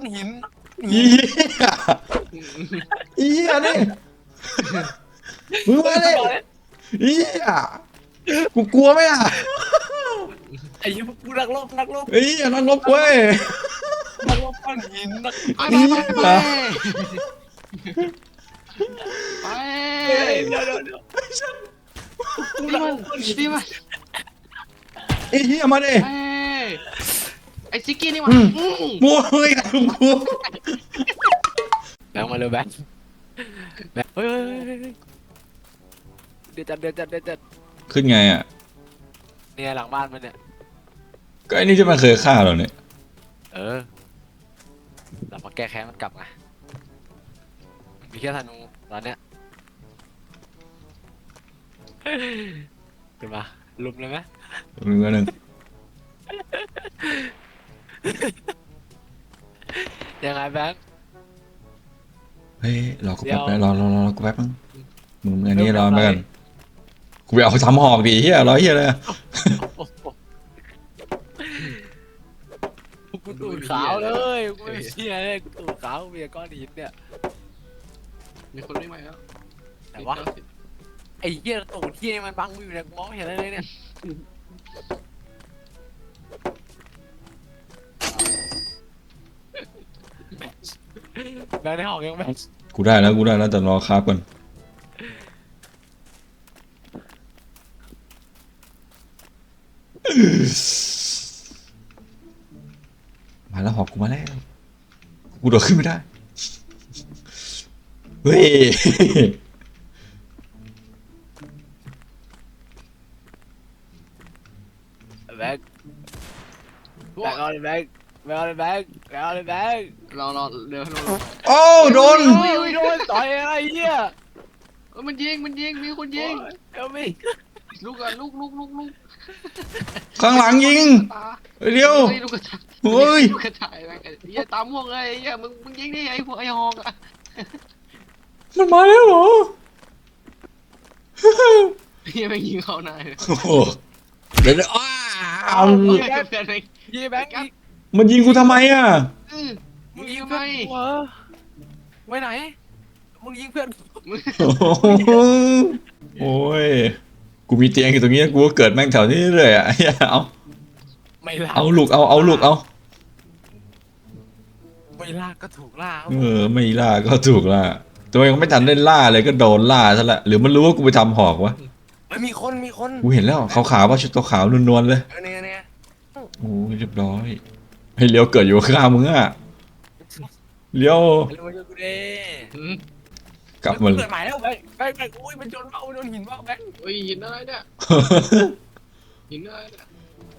อนหินเหี้ยเหี้ยนี่มึงมาเลยเหี้ยกูกลัวไหมอะไอ้ยี่กูนักรบนักรบเฮ้ยอย่านั่งลบเว้ย นักรบก้อนหินนักไปไปไปไปเฮ้ยเดี๋ยวเดี๋ยวเดี๋ยวตีมันตีมันไอ้เหี้ยมาดิเอ้ย ไอ้ซิกกี้นี่หว่าอืม อืมมัวเฮ้ยกูกูแบงค์มาเลยแบงค์แบงค์เฮ้ยเฮ้ยเฮ้ยเฮ้ยเดี๋ยวจัดเดี๋ยวจัดเดี๋ยวจัดขึ้นไงอะเนี่ยหลังบ้านมันเนี่ย ก็ไอ้นี่ที่มันเคยฆ่าเราเนี่ยเออ เรามาแก้แค้นมันกลับไงมีแค่ธนูตอนเนี้ยขึ้นมาลุมเลยไหม มึงก็หนึ่ง ยังไงแบงค์ เฮ้ยรอกูเดี๋แป๊ยวบนะรอรอรอรอกูแป๊บนึงมึงอันนี้รอไปกันกูไปเอาทำหอกดิเฮียรอเฮียเลยโอ้โหกูตูดขาวเลยกูไม่เชื่อเลยกูตูดขาวเมียก้อนหินเนี่ยมีคนไม่มาแล้วแต่ว่าไอ้เหี้ยตูดเหี้ยมันบังกูอยู่เนี่ยกูมองไม่เห็นอะไรเลยเนี่ย แบงค์ได้หอกยังแบงค์กูได้แล้วกูได้แล้วแต่รอคราบก่อนมาแล้วหอกกูมาแล้วกูโดดขึ้นไม่ได้เฮ้ยแบงค์แบงค์เอาเลยแบงค์ แบงค์เอาเลยแบงค์แบงค์เอาเลยแบงค์รอรอเดี๋ยวรอโอ้โดน อุ้ยอุ้ยโดนต่อยอะไรเหี้ยเออมันยิงมันยิงมีคนยิงเอาไม่ลูกอะลูกลูกลูกลูกข้างหลังยิงตาเฮ้ยเดี๋ยวฮ้ลูกกระจายเฮ้ย ลูกกระจายแม่งไอ้เหี้ยตามม่วงเลยไอ้เหี้ยมึงมึงยิงได้ไงพวกไอ้ฮองอะมันมาแล้วเหรอ ไอ้เหี้ยแม่งยิงเข้าหน้าเลยโอ้โหเดี๋ยวเดี๋ยวอ้าวเหี้ยเพื่อนแม่ง ยี่แบงค์อีก มันยิงกูทำไมอะ อื้อมึมึงงยิยิงงเพื่ไปอนกูเหรอไว้ไหน มึงยิงเพื่อนกูมึงโอ้ย กูมีเตียงอยู่ตรงนี้กูก็เกิดแม่งแถวนี้เลยอะเอาไม่ลากเอาลูกเอาเอาลูกเอา ไม่ลากก็ถูกล่าเออไม่ล่าก็ถูกล่าตัวเองไม่ทันได้ล่าเลยก็โดนล่าซะละ หรือมันรู้ว่ากูไปทำหอกวะ ไม่มีคนมีคนกูเห็นแล้วขาวๆว่าชุดตัวขาวนวลๆเลย เออเนี่ยเนี่ยโอ้ยเรียบร้อย ให้เลี้ยวเกิดอยู่ข้างมึงอะเลี้ยวเร็วมาช่วยกูดิอืมกลับมาเกิดใหม่แล้วแบงค์แบงค์แบงค์อุ้ยมันโดนเบ้าโดนหินเบ้าแบงค์เฮ้ยหินอะไรเนี่ยหินอะไรเนี่ย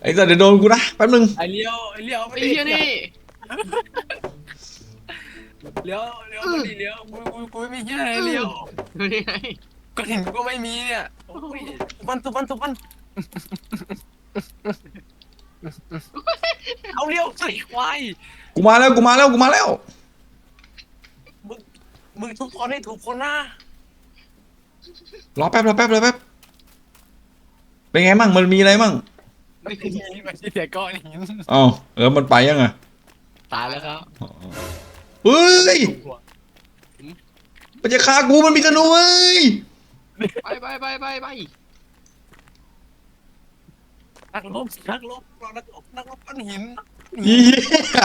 ไอ้สัตว์เดี๋ยวโดนกูนะแป๊บนึงไอเลี้ยวไอเลี้ยวไอ้เหี้ยนี่เลี้ยวเลี้ยวมาดิเลี้ยวกูกูกูไม่มีเหี้ยอะไรเลี้ยวดูนี่ไงก็หินกูก็ไม่มีเนี่ยโอ้ยตุบันตุบันตุบัน เอาเลี้ยวใส่ควายกูมาแล้วกูมาแล้วกูมาแล้วมึงทุกคนให้ถูกคนนะรอแป๊บรอแป๊บรอแป๊บเป็นไงมั่งมันมีอะไรมั่งไม่ใช่ไม่ใช่แต่ก้อนหินอ๋อเออมันไปยังอะตายแล้วครับเฮ้ยมันจะฆ่ากูมันมีธนูเว้ยไปไปไปไปไป นักรบนักรบนักรบนักรบก้อนหินเหี้ย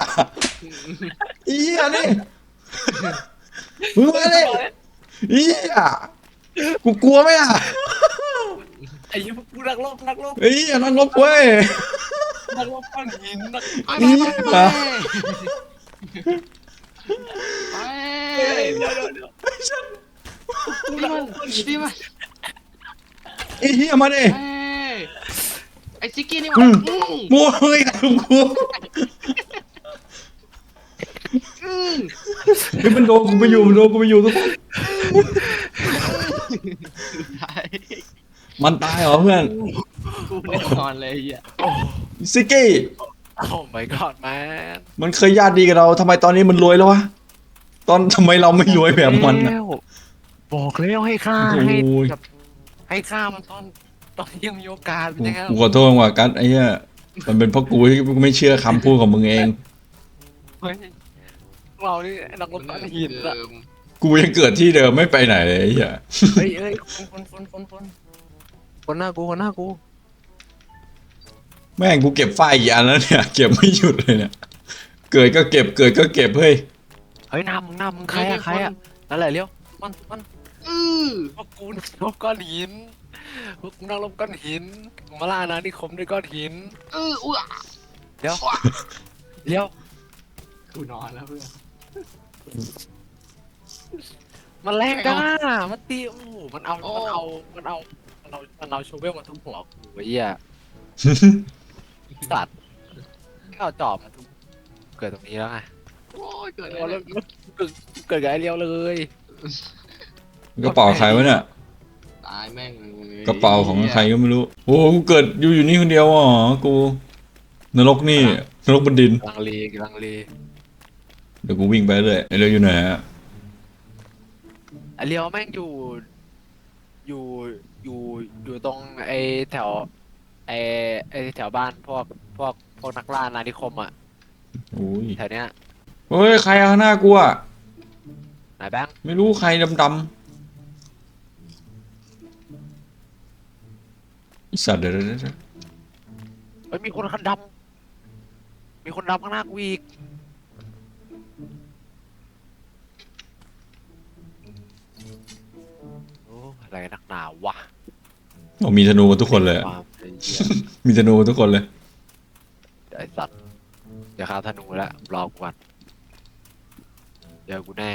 เหี้ยนี่มึงมาเลยเหี้ยกูกลัวไหมอะไอ้ยี่กูนักรบนักรบเฮ้ยอย่านั่งลบเว้ยนักรบก้อนหินนักไปไปไปไปไปเฮ้ยเดี๋ยวเดี๋ยวเดี๋ยวตีมันตีมันไอ้เหี้ยมาดิเอ้ยไอ้ซิกกี้นี่หว่าอืม อืมมัวเฮ้ยกูกลัวอืมเฮ้ยมันโดนกูไปอยู่มันโดนกูไปอยู่ทุกคนตายมันตายเหรอเพื่อนกูแน่นอนเลยไอ้เหี้ยซิกกี้โอ้ my god man มันเคยญาติดีกับเราทำไมตอนนี้มันรวยแล้ววะตอนทำไมเราไม่รวยแบบมันอะแล้วบอกแล้วให้ฆ่าโอ้ให้ยแบบให้ฆ่ามันตอน ตอนที่ยังมีโอกาสกูนะครับกูขอโทษว่ะกัสไอ้เหี้ยมันเป็นเพราะกูที่กูไม่เชื่อคำพูดของมึงเอง เฮ้ยเรานี่นักรบก้อนหินอะเดิมกูยังเกิดที่เดิมไม่ไปไหนเลยไอ้เหี้ยเฮ้ยเฮ้ยคนคนคนคนคนคนหน้ากูคนหน้ากูแม่งกูเก็บไฟล์กี่อันแล้วเนี่ย เก็บไม่หยุดเลยเนี่ย เกิดก็เก็บเกิดก็เก็บเฮ้ยเฮ้ยหน้ามึงหน้ามึงใครอะใครอะนั่นแหละเลี้ยวมันมันอือพวกกูนักรบก้อนหิน พวกกูนักรบก้อนหิน มาล่านะนิคมด้วยก้อนหิน เอออุ้ยเดี๋ยวเลี้ยว กูนอนแล้วเพื่อน มันแรงจ้ามันตีโอ้โหมันเอามันเอา มันเอา มันเอา มันเอาโชเวลมาทุบหัวกูไอ้เหี้ยสัตว์เอาจอบมาทุบเกิดตรงนี้แล้วไงโอ้ยเกิดอะไรเอาแล้เนี่วยเกิดเกิดกับไอ้เลี้ยวเลย กระเป๋าใครวะเนี่ย ตายแม่งเลยกระเป๋าของใครก็ไม่รู้ โอ้โหกูเกิดอยู่อยู่นี่คนเดียวอ๋อกู นรกนี่ นรกบนดินกำลังรีกำลังรีเดี๋ยวกูวิ่งไปเลยไอ้เรื่องอยู่ไหนอะไอ้เลี้ยวแม่งอยู่ อยู่อยู่อยู่ตรงไอ้แถว ไอ้ไอ้แถวบ้านพวกพวกพวกนักล่านานิคมอะโอ้ยแถวเนี้ยเฮ้ยใครเอาข้างหน้ากูอะไหนแบงค์ไม่รู้ใครดำๆไอ้สัตว์เดี๋ยวเดี๋ยวเดี๋ยวเฮ้ยมีคนคันดำมีคนดำข้างหน้ากูอีกโอ้อะไรนักหนาวะโอ้มีธนูกันทุกคนเลยอะความไอ้เหี้ยมีธนูกันทุกคนเลย ไอสัตว์เดี๋ยวข้าธนูแล้วรอกูก่อนเดี๋ยวกูแน่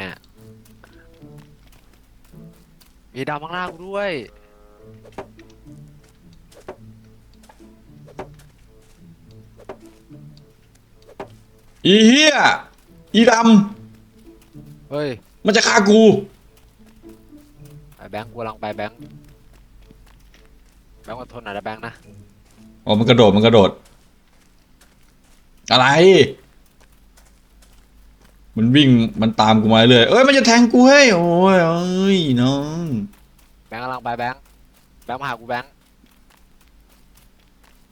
มีดาวข้างหน้ากูด้วย อีเหี้ยอีดเฮ้ยำมันจะฆ่ากู ไอแบงค์กูกำลังไปแบงค์แบงค์อดทนหน่อยนะแบงค์นะอ๋อ มันกระโดด มันกระโดด อะไร มันวิ่ง มันตามกูมาเรื่อยเอ้ย มันจะแทงกูเฮ้ย โอ้ยเอ้ยน้อง แบงค์กำลังไปแบงค์แบงค์มาหากูแบงค์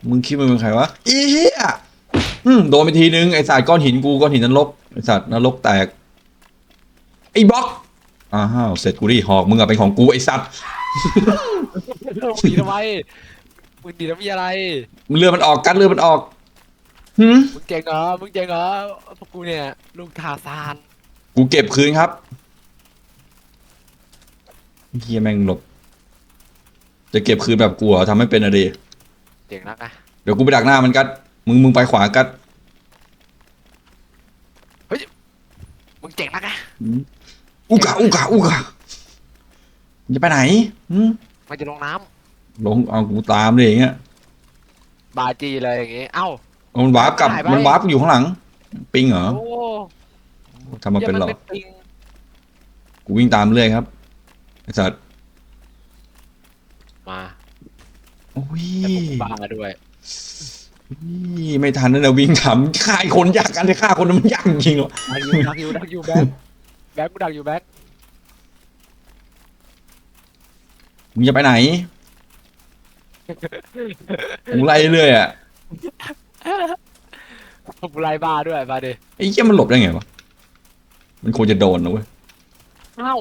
มึงคิดมึงเป็นใครวะอีเหี้ยอืม โดนไปทีนึงไอสัตว์ก้อนหินกูก้อนหินนรกไอสัตว์นรกแตกไอ้บล็อกอ้าวเสร็จกูดิหอกมึงอะเป็นของกูไอสัตว์มึงดีทำไมมึงดีทำไมอะไรมึงเลือดมันออกกัดเลือดมันออกหืมมึงเจ๋งเหรอมึงเจ๋งเหรอพวกกูเนี่ยลูกทาซานกูเก็บคืนครับเฮียแม่งหลบ จะเก็บคืนแบบกูเหรอทำให้เป็นอะดีเจ๋งนักนะเดี๋ยวกูไปดักหน้ามันกัดมึงมึงไปขวากัด มึงเจ๋งนักนะ อุกะอุกะอุกะมึงจะไปไหนหืมมันจะลงน้ำลงเอากูตามเลยอย่างเงี้ยบาจีเลยอย่างงี้ เอ้า เอามันวาร์ปกลับ หายไป มันวาร์ปอยู่ข้างหลัง ปิงเหรอโอ้ทำมาเป็นหรอหี้ยปิงกูวิ่งตามเรื่อยครับไอ้สัตว์มาโอ้ยแต่ผมบ้าด้วยนี่ไม่ทันนะเนี่ยวิ่งถามฆ่าไอ้คนยากกันเลยฆ่าคนมันยากจริงเหรอดักอยู่ดักอยู่ดักอยู่แบงค์แบงค์กูดักอยู่แบงค์มึงจะไปไหน มึงไล่เรื่อยอะ ผมไล่บ้าด้วยมาดิไอ้เหี้ยมันหลบได้ไงวะ มันควรจะโดนนะเว้ยเอ้า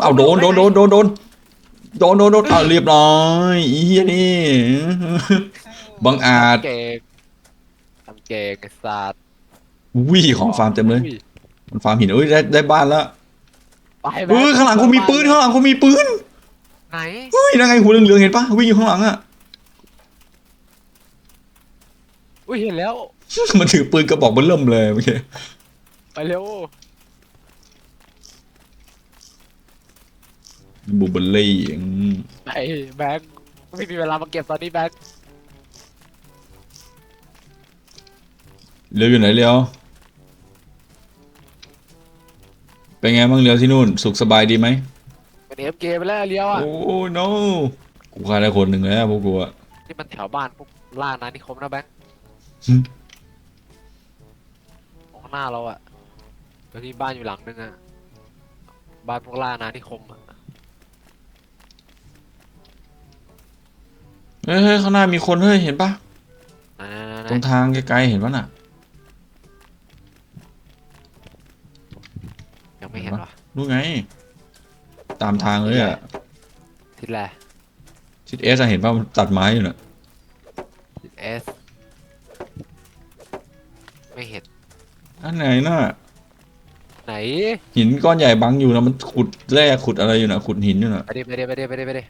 เอาโดนโดนโดนโดนโดนโดนโดนโดนเอาเรียบร้อยอีเหี้ยนี่บังอาจเก่งทำเก่งไอ้สัตว์วิ่ของฟาร์มเต็มเลยอุ้ มันฟาร์มหินเอ้ยได้ได้บ้านแล้วไปแบเฮ้ยข้างหลังกูมีปืนข้างหลังกูมีปืนไหนเฮ้ยนั่นไงหัวเหลืองๆเห็นปะวิ่งอยู่ข้างหลังอะ อุ้ยเห็นแล้ว มันถือปืนกระบอกเบนเริ่มเลยโอเคไปเร็วบูเบลลี่อืมไปแบงค์ไม่มีเวลามาเก็บตอนนี้แบงค์เรียวอยู่ไหนเรียว เป็นไงบ้างเรียวที่นู่น สุขสบายดีไหมเป็นเอฟเกไปแล้วเลี้ยวอะ โอ้ no กูฆ่าได้คนหนึ่งแล้วพวกกูอะนี่มันแถวบ้านพวกล่านานิคมนะแบงค์หึข้างหน้าเราอะแล้วที่บ้านอยู่หลังนึงอะ บ้านพวกล่านานิคมอะเฮ้ยเฮ้ยข้างหน้ามีคนเฮ้ยเห็นปะไหนๆๆๆตรงทางไกลๆเห็นปะน่ะ ยังไม่เห็นวะนู่นไง ตามทางเลยอะทิศแรกทิศเอสเห็นป่ะมันตัดไม้อยู่น่ะทิศเอสไม่เห็น อันไหนน่ะ ไหน หินก้อนใหญ่บังอยู่นะมันขุดแร่ขุดอะไรอยู่น่ะขุดหินอยู่น่ะไปดิไปดิไปดิไปดิไปดิ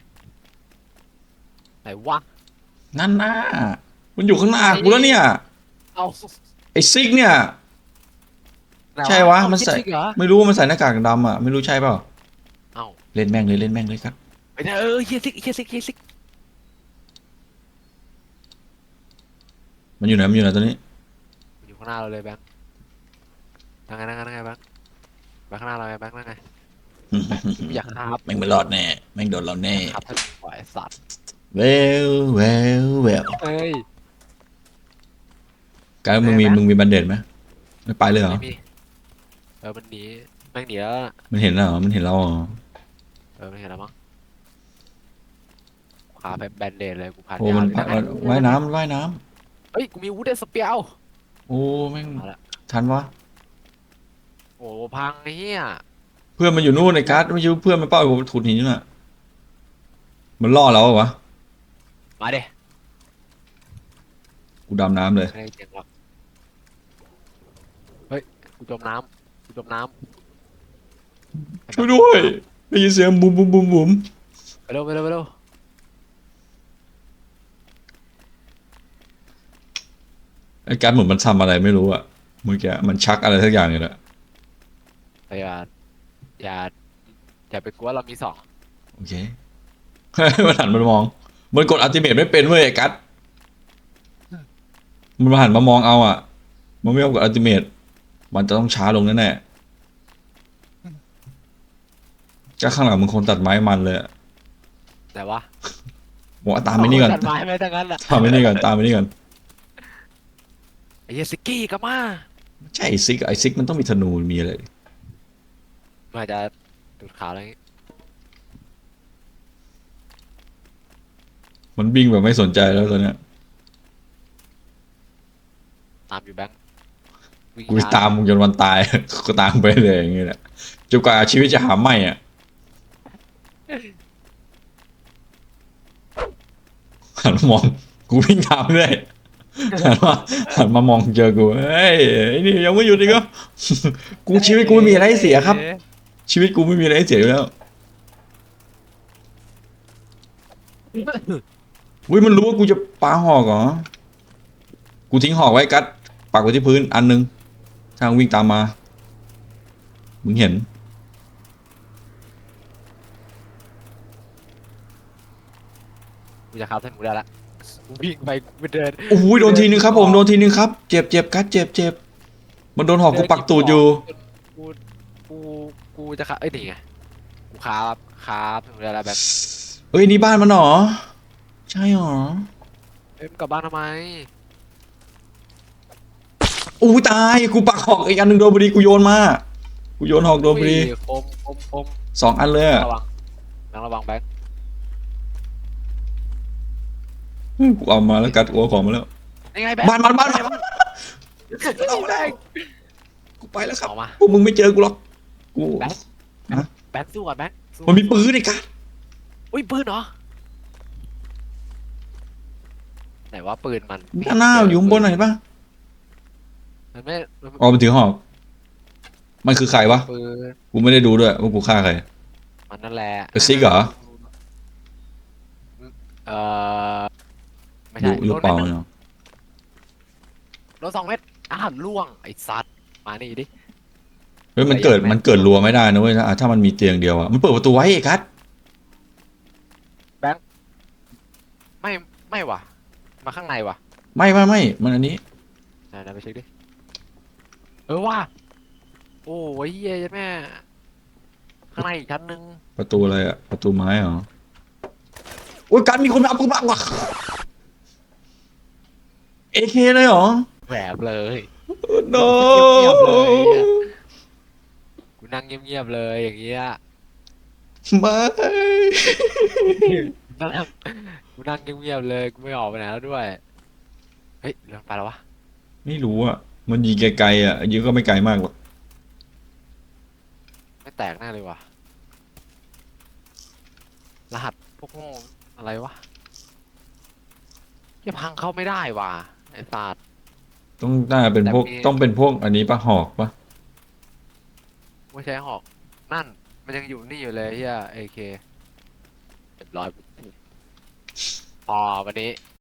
ไหนวะ นั่นน่ะมันอยู่ข้างหน้ากูแล้วเนี่ย เอาไอ้ซิกเนี่ยไหน ใช่วะเอามันใส่ คิดจริงเหรอ ไม่รู้ว่ามันใส่หน้ากากดำอะ ไม่รู้ใช่เปล่าเอาเล่นแม่งเลยเล่นแม่งเลยครับไปเถอะเออเฮียซิกเฮียซิกเฮียซิกมันอยู่ไหนมันอยู่ไหนตอนนี้ อยู่ข้างหน้าเราเลยแบงค์นั่งไงนั่งไงนั่งไงแบงค์แบงค์ข้างหน้าเราไงแบงค์นั่งไงอยากคาบแม่งไม่รอดแน่แม่งโดนเราแน่ครับท่านปล่อยสัตว์เวลเวลเวลเอ้ยกายมึงมีไหนวะมึงมีบันเด็ดไหมไม่ไปเลยเหรอไม่มี เออมันหนีแม่งหนีแล้วน่ะมันเห็นแล้วเหรอ มันเห็นเราเหรอเออมันเห็นแล้วมั้งพาไปแบนเดดเลยกูพาโอ้ยาวมันเลยมันว่ายน้ำมันว่ายน้เฮ้ยกูมีวูดเดนสเปียวำโอ้แม่งมาละทันวะ โอ้พังไอ้เหี้ยเพื่อนมันอยู่นู่นในการ์ดไม่ใช่เพื่อนมันเป้าผมถุดหินอยู่น่ะ มันล่อเราเหรอวะ มาเด้กูดำน้ำเลย ไม่ได้เสียงหรอกเฮ้ยกูจมน้ำ กูจมน้ำช่วยด้วยได้ยินเสียงบุ้มบุ้มบุ้มบุ้มไปเร็วไปเร็วไปเร็วไอ้การดเหมือนมันทำอะไรไม่รู้อะเมื่อกี้มันชักอะไรสักอย่างเลยแหละไปอย่าอย่าอย่าไปกลัวเรามีสองโอเคมันหันมันมอง มันกดอัลติเมทไม่เป็นเว้ยไอ้กัดมันมาหันมามองเอาอะมันไม่ยอมกดอัลติเมท มันจะต้องช้าลงแน่ๆก็ข้างหลังมึงคนตัดไม้มันเลยอะแต่ว่าบอกว่าตามไปนี่ก่อนตัดไม้ไม่ทั้งนั้นแหละตามไปนี่ก่อนตามไปนี่ก่อนไอ้เหี้ยสกี้ก็มาใช่ไอซิกไอซิกมันต้องมีธนูมีอะไรมาจะดูดขาวอะไรอย่างงี้มันวิ่งแบบไม่สนใจแล้วตอนเนี้ยตามอยู่แบงค์วิ่ง กูตามมึงจนวันตายก็ตามไปเลยอย่างเงี้ยแหละจนกว่าชีวิตจะหาไม่อะหันมองกูวิ่งตามเลยหันมาหันมามองเจอกูเฮ้ยนี่ยังไม่หยุดอีกเหรอกูชีวิตกูไม่มีอะไรให้เสียครับ ชีวิตกูไม่มีอะไรให้เสียอยู่แล้วอุ้ยมันรู้ว่ากูจะปาหอกเหรอ กูทิ้งหอกไว้กัดปักไว้ที่พื้นอันนึง ทางวิ่งตามมา มึงเห็น กูจะเข้าเส้นกูได้ละกูวิ่งไปกูไปเดิน โอ้ยโดนทีนึงครับผม โดนทีนึงครับ เจ็บเจ็บกัดเจ็บเจ็บ มันโดนหอกกูปักตูดอยู่ กู กู กูจะขาเอ้ยนี่ไง กูคาบคาบถึงเวลาแบบเอ้ยนี่บ้านมันเหรอ ใช่เหรอ เอ้ยมึงกลับบ้านทำไม อู้ตายกูปักหอกอีกอันหนึ่งโดนพอดีกูโยนมากูโยนหอกโดนพอดีอุ้ยคมคมคมสองอันเลยอะระวังนั่งระวังแบงค์กูเอามาแล้วกัดกูเอาของมาแล้วยังไงแบงค์บ้านบ้านบ้านแบงค์กูไปแล้วครับออกมาพวกมึงไม่เจอกูหรอกกูแบงค์แบงค์สู้ก่อนแบงค์สู้มันมีปืนไอ้กัดอุ้ยปืนเหรอไหนว่าปืนมันด้านหน้าอยู่ข้างบนไหนปะ มันไม่มันอ๋อมันถือหอก มันคือใครวะ ปืนกูไม่ได้ดูด้วยว่ากูฆ่าใคร มันนั่นแหละเป็นซิกเหรอ เออไม่ดูใช่หรือเปล่าโดนม็ดหนึ่งเนาะโดนสองเม็ดอ้าวล่วงไอ้สัตว์มานี่ดิ เฮ้ยมันเกิดไอ้ยังไม่มันเกิดรัวไม่ได้นะเว้ยถ้าถ้ามันมีเตียงเดียวอะมันเปิดประตูไว้ไอ้กัดไม่ไม่ว่ะ มาข้างในว่ะไม่ไม่ไม่มันอันนี้ ไหนๆไปเช็คดิ เออว่ะโอ้ยเหี้ยแม่ ข้างในอีกชั้นหนึ่งประตูอะไรอะประตูไม้เหรอโอ้ยกัดมีคนมาเอาปืนมาว่ะเอเคเลยเหรอแหวบเลยโนเงียบๆเลยอะกูนั่งเงียบๆเลยอย่างเงี้ยไม่นั่งกูนั่งเงียบๆเลยกูไม่ออกไปไหนแล้วด้วย เฮ้ยเรื่องไปแล้ววะ ไม่รู้อะ มันยิงไกลๆอะยิงก็ไม่ไกลมากหรอกแตกแน่เลยว่ะ รหัสพวกโง่อะไรวะยังพังเข้าไม่ได้ว่ะไอ้ศาสตร์ ต้องน่าเป็นพวกแต่มี ต้องเป็นพวกอันนี้ปะหอกปะไม่ใช่หอก นั่น มันยังอยู่นี่อยู่เลยเฮียเอเคเรียบร้อยพอวันนี้